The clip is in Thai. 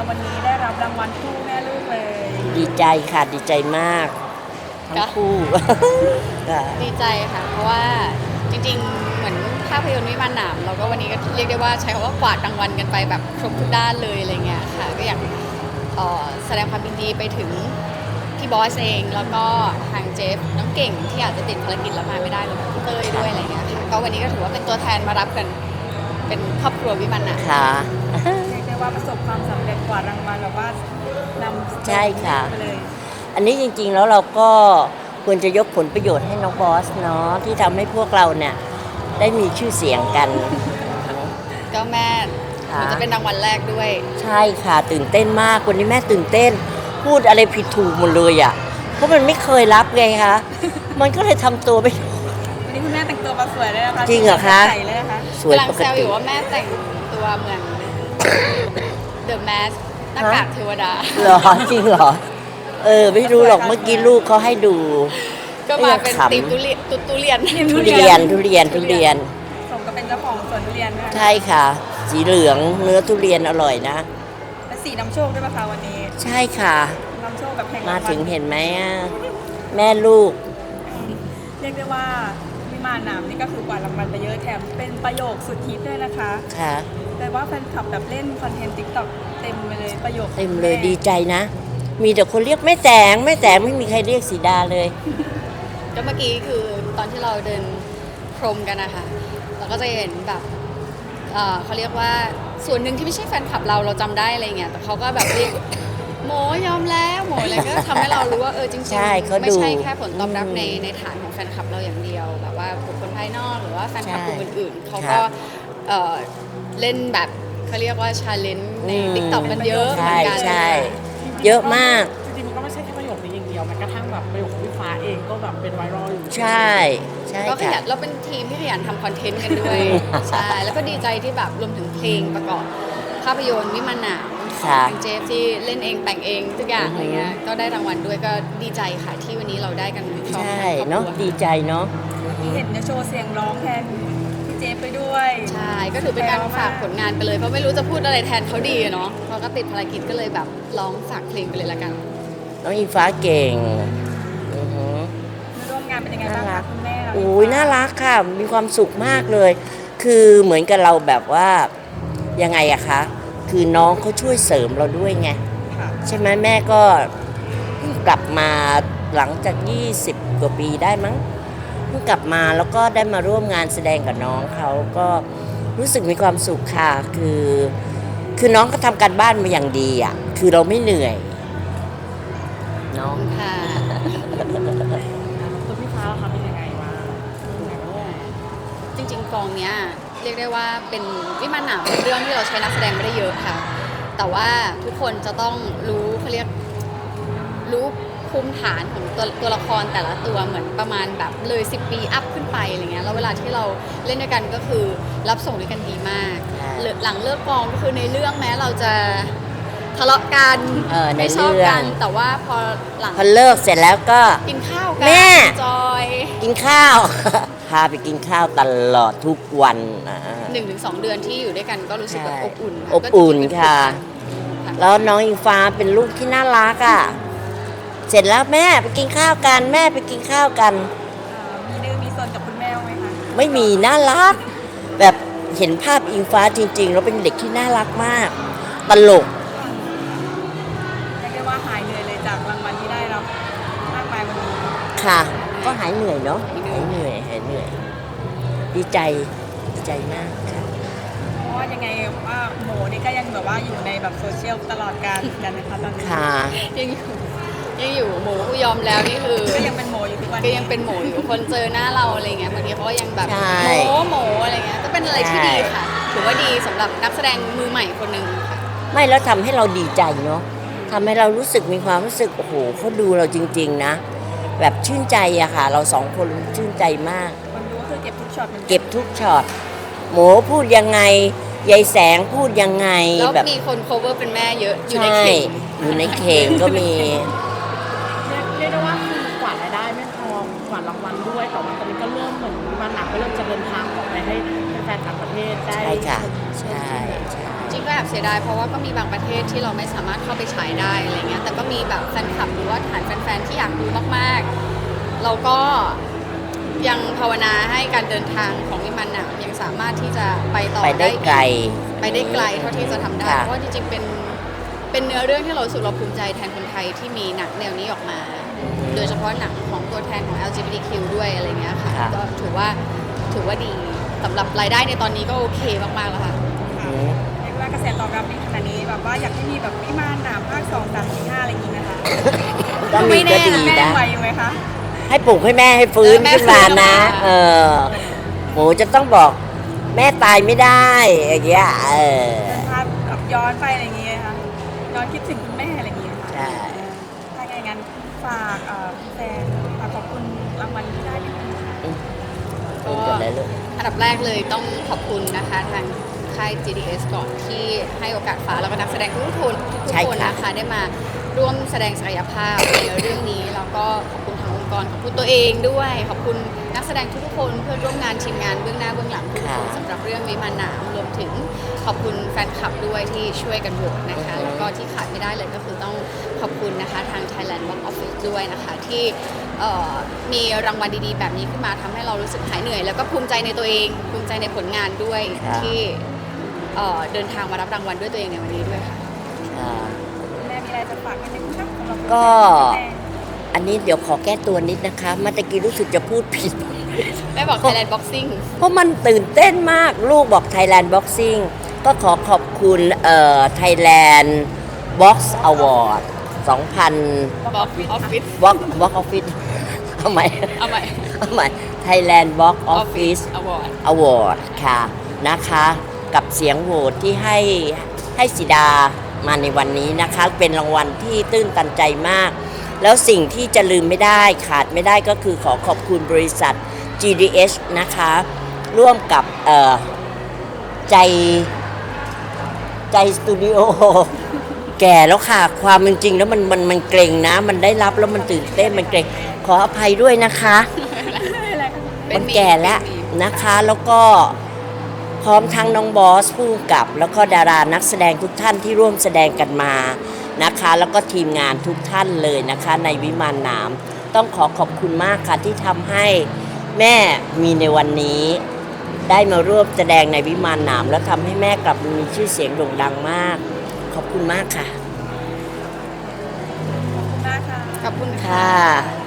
คะวันนี้ได้รับรางวัลคู่แม่ลูกเลย ดีใจค่ะดีใจมาก ทั้งคู่ ค่ะดีใจค่ะ เพราะว่าจริงๆ เหมือนภาพยนตร์วิมานหนามเราก็วันนี้ก็เรียกได้ว่าใช้คำว่ากวาดรางวัลกันไปแบบครบทุกด้านเลยอะไรเงี้ยค่ะ ก็อยากเอ่อแสดงความยินดีไปถึงพี่บอสเองแล้วก็ทางเจฟน้องเก่งที่อาจจะติดภารกิจแล้วมาไม่ได้รวมถึงพี่เต้ยด้วยอะไรเงี้ยค่ะก็วันนี้ก็ถือว่าเป็นตัวแทนมารับกัน เป็นครอบครัววิมานหนาม ค่ะเรียกได้ว่า ประสบความสำเร็จกว่ารางวัลแบบว่านำใช่ค่ะ ไปเลยอันนี้จริงๆแล้วเราก็ควรจะยกผลประโยชน์ให้น้องบอสเนาะที่ทำให้พวกเราเนี่ยได้มีชื่อเสียงกัน ก็แม่หค่ะนูจะเป็นรางวัลแรกด้วย ใช่ค่ะตื่นเต้นมากวันนี้แม่ตื่นเต้น พูดอะไรผิดถูกหมดเลยอะเพราะมันไม่เคยรับไงคะมันก็เลยทำตัวไม่ถูกวันนี้คุณแม่แต่งตัวมาสวยเลยนะคะจริงเหรอคะ ใส่เลยนะคะสวยกำลังปกแซวอติยู่ว่าแม่แต่งตัวเหมือน The Mask หน้ากากเทวดา เหรอจริงเหรอ เออ ไม่รู้หรอกเมื่อกี้ลูกเขาให้ดู ก็มาเป็นขำตีมทุเรียนตุตุเรียนทุเรียนทุเรียนทุเรียน สมก็เป็นเจ้าของสวนทุเรียนนะคะใช่ค่ะ สีเหลืองเนื้อทุเรียนอร่อยนะ และสีน้ำโชคด้วยป่ะคะวันนี้ ใช่ค่ะ น้ำโชคแบบแห่งมาถึงรางวัลเห็นไหมอะแม่ลูก เรียกได้ว่าวิมานหนามนี่ก็คือกว่ารางวัลไปเยอะแถมเป็นประโยคสุดฮิตด้วยนะคะ ค่ะ แต่ว่าแฟนคลับแบบเล่นคอนเทนต์ติ๊กต็อกเต็มไปเลยประโยคเต็มเลยแดีใจนะ มีแต่คนเรียกแม่แสงแม่แสงไม่มีใครเรียกสีดาเลย ก็เมื่อกี้คือตอนที่เราเดินพรมกันนะคะเราก็จะเห็นแบบเอ่อเขาเรียกว่าส่วนหนึ่งที่ไม่ใช่แฟนคลับเราเราจำได้อะไรเงี้ยแต่เขาก็แบบเรียกโหมยอมแล้วโหมอะไรก็ทำให้เรารู้ว่าเออจริงใช่เขาๆไม่ใช่ดูแค่ผลตอบรับอืมในในฐานของแฟนคลับเราอย่างเดียวแบบว่าบุคคลภายนอกหรือว่าแฟนคลับใช่กลุ่มอื่นๆเขาครัก็บ เอ่อเล่นแบบเขาเรียกว่าชาเลนจ์ในอืม ติ๊กต็อกกันเยอะเหมืใช่อนกันใช่เยอะมาก จริงๆมันก็ไม่ใช่แค่ประโยคนี้อย่างเดียวแม้กระทั่งแบบประโยคของพี่ฟ้าเองก็แบบเป็นไวรัลอยู่ใช่ใช่ก็ขยัค่ะนเราเป็นทีมที่ขยันทำคอนเทนต์กันด้วย ใช่แล้วก็ดีใจที่แบบรวมถึงเพลงประกอบภาพยนตร์วิมานหนามของค่ะทางเจฟที่เล่นเองแต่งเองทุกอย่างอือฮึ อะไรเงี้ยก็ได้รางวัลด้วยก็ดีใจค่ะที่วันนี้เราได้กันพร้อมใช่ทั้งครอบครัวเนาะดีใจเนาะที่เห็นจะโชว์เสียงร้องแทนพี่เจฟไป ด้วย ใช่ก็ถือเป็นการฝากผลงานไปเลยเพราะไม่รู้จะพูดอะไรแทนเขาดีอะเนาะเขาก็ติดภารกิจก็เลยแบบร้องฝากเพลงไปเลยละกันน้องอิงฟ้าเก่งอือหือร่วมงานเป็นยังไงบ้างน่ารัคะก คุณแม่เราโอ้ยน่ารักค่ะ มีความสุขมากเลย คือเหมือนกับเราแบบว่ายังไงอะคะ คือน้องเขาช่วยเสริมเราด้วยไง ค่ะใช่ไหมแม่ก็เพิ่งกลับมาหลังจาก 20 กว่าปีได้มั้ง เพิ่งกลับมาแล้วก็ได้มาร่วมงานแสดงกับน้องเขาก็รู้สึกมีความสุขค่ะคือ คือน้องก็ทำการบ้านมาอย่างดีอะคือเราไม่เหนื่อยเนาะค่ะตัวพี่ฟ้าล่ะคะเป็นยังไงบ้างเป็นยังไงบ้างจริง ๆ กองเนี้ยเรียกได้ว่าเป็นวิมานหนามเป็นเรื่องที่เราใช้นักแสดงไม่ได้เยอะค่ะ แต่ว่าทุกคนจะต้องรู้เขาเรียกรู้ ภูมิฐานของตัวตัวละครแต่ละตัวเหมือนประมาณแบบเลย 10 ปีอัพขึ้นไปอะไรเงี้ยแล้วเวลาที่เราเล่นด้วยกันก็คือรับส่งด้วยกันดีมากใช่เหลือหลังเลิกกองก็คือในเรื่องแม้เราจะทะเลาะกันเออในไม่ชอบเรื่องกันแต่ว่าพอหลังพอเลิกเสร็จแล้วก็ กินข้าวกัแม่ จอยกินข้าว พาไปกินข้าวตลอดทุกวันอ่า หนึ่งถึงสองเดือนที่อยู่ด้วยกันก็รู้สึกแบบใช่อบอุ่นค่ะอบอุ่นก็จริงๆเป็นค่ะค่ะ แล้วน้องอิงฟ้าเป็นลูกที่น่ารักอะ เสร็จแล้วแม่ไปกินข้าวกันแม่ไปกินข้าวกันเอ่อมีดื้อมีซนกับคุณแม่ไหมคะไม่มีน่ารัก แบบเห็นภาพอิงฟ้าจริง ๆ แล้วเป็นเด็กที่น่ารักมาก ตลกเรียกได้ว่าหายเหนื่อยเลยจากรางวัลที่ได้รับมากมายวันนี้ค่ะ ก็หายเหนื่อยเนาะหายเหนื่อยหายเหนื่อย ดีใจดีใจมากค่ะ เพราะว่ายังไงว่าโหมนี่ก็ยังแบบว่าอยู่ในแบบโซเชียลตลอดการเหมือนกันนะคะตอนนี้ค่ะ ยังอยู่ ยังอยู่หมูกูยอมแล้วนี่คือก็ยังเป็นโหมอยู่ทุกวันก็ยังเป็นหมูอยู่คนเจอหน้าเราอะไรเงี้ยบางทีเขาก็ยังแบบใช่หมูหมูอะไรเงี้ยก็เป็นอะไรที่ใช่ดีค่ะถือว่าดีสำหรับนักแสดงมือใหม่คนหนึ่งค่ะไม่แล้วทำให้เราดีใจเนาะทำให้เรารู้สึกมีความรู้สึกโอ้โหเขาดูเราจริง ๆ นะ แบบชื่นใจอะค่ะ เราสองคนชื่นใจมาก คนดูก็คือเก็บทุกช็อตหมือนนเก็บทุกช็อตหมูพูดยังไงยายแสงพูดยังไงแล้วแบบมีคน cover เป็นแม่เยอะอยู่ในใช่เข่งอยู่ในเข่งก็มี แต่ว่าตอนนี้ก็เริ่มเหมือนมันหนักก็เริ่มจะเดินทางออกไปให้แฟฟนๆต่างประเทศได้ใช่ค่ะชมใช่ใช่จริงก็แอบเสียดายเพราะว่าก็มีบางประเทศที่เราไม่สามารถเข้าไปฉายได้อะไรเงี้ยแต่ก็มีแบบแฟนคลับหรือว่าฐานแฟนๆที่อยากดูมากๆ เราก็ยังภาวนาให้การเดินทางของวิมานหนามยังสามารถที่จะไปต่อไปได้อีไกล ไปได้ไกลเท่าที่จะทำได้ค่ะเพราะว่าจริงๆเป็นเป็นเนื้อเรื่องที่เรารู้สึกเราภูมิใจแทนคนไทยที่มีหนังแนวนี้ออกมา โดยเฉพาะหนังของตัวแทนของ LGBTQ ด้วยอะไรเงี้ยค่ะค่ะก็ถือว่าถือว่าดีสำหรับรายได้ในตอนนี้ก็โอเคมากๆแล้วค่ะ อืมเรียกว่ากระแสตอบรับดีขนาดนี้แบบว่าอยากให้มีแบบวิมานหนามภาคสองสามสี่ห้าอะไรอย่างงี้นะคะก็มีก็ดีแม่นะ ไหวอยู่ไหมคะ ให้ปลุกให้แม่ให้ฟื้นเออแม่ขึ้นมานะฟื้นออกมา เออหมูจะต้องบอกแม่ตายไม่ได้อย่างเงี้ยเออเป็นภาพแบบย้อนไปอะไรอย่างเงี้ยค่ะย้อนคิดถึง ฝากเอ่อแฟนฝากขอบคุณรางวัลที่ได้นิดนึงค่ะฟื้นกันเลยลูกอันดับแรกเลยต้องขอบคุณนะคะทางค่าย GDS ก่อนที่ให้โอกาสฟ้าแล้วก็นักแสดงทุกคนทุกใช่คนค่ะนะคะได้มาร่วมแสดงศักยภาพในเรื่องนี้แล้วก็ขอบคุณทางองค์กรขอบคุณตัวเองด้วย ขอบคุณนักแสดงทุกๆคนเพื่อนร่วมงานทีมงานเบื้องหน้าเบื้องหลังทุกคนสำหรับเรื่องวิมานหนามรวม ถึงขอบคุณแฟนคลับด้วยที่ช่วยกันโหวตนะคะ แล้วก็ที่ขาดไม่ได้เลยก็คือต้องขอบคุณนะคะทาง Thailand Box Office ด้วยนะคะที่เอ่อมีรางวัลดีๆ แบบนี้ขึ้นมาทำให้เรารู้สึกหายเหนื่อย แล้วก็ภูมิใจในตัวเอง ภูมิใจในผลงานด้วยครับที่เอ่อเดินทางมารับรางวัลด้วยตัวเองในวันนี้ด้วยค่ะอ่าคุณแม่มีอะไรจะฝากกันไหมคะสำหรับก็แฟนอันนี้เดี๋ยวขอแก้ตัวนิดนะคะเมื่อตะกี้รู้สึกจะพูดผิด แม่บอก Thailand Boxing เพราะมันตื่นเต้นมากลูกบอก Thailand Boxing ก็ขอขอบคุณเอ่อ Thailand Box Award 2000 Box Office Box Box Office เอาใหม่เอาใหม่ เอาใหม่ Thailand Box Office Award Award ค่ะ นะคะ กับเสียงโหวตที่ให้ให้สิดามาในวันนี้นะคะ เป็นรางวัลที่ตื้นตันใจมาก แล้วสิ่งที่จะลืมไม่ได้ขาดไม่ได้ก็คือขอขอบคุณบริษัท GDS นะคะ ร่วมกับเอ่อใจใจสตูดิโอแก่แล้วค่ะ ความเป็นจริงแล้วมันมันมันเกรงนะ มันได้รับแล้วมันตื่นเต้นมันเกรงขออภัยด้วยนะคะเป็มันมีแก่แล้วเป็นมีนะคะแล้วก็พร้อมทั้งน้องบอสผู้กำกับ แล้วก็ดารานักแสดงทุกท่านที่ร่วมแสดงกันมานะคะ แล้วก็ทีมงานทุกท่านเลยนะคะ ในวิมานหนาม ต้องขอขอบคุณมากค่ะที่ทำให้ แม่มีในวันนี้ ได้มาร่วมแสดงในวิมานหนาม แล้วทำให้แม่กลับมามีชื่อเสียงโด่งดังมาก ขอบคุณมากค่ะ ขอบคุณมากค่ะ ขอบคุณค่ะค่ะ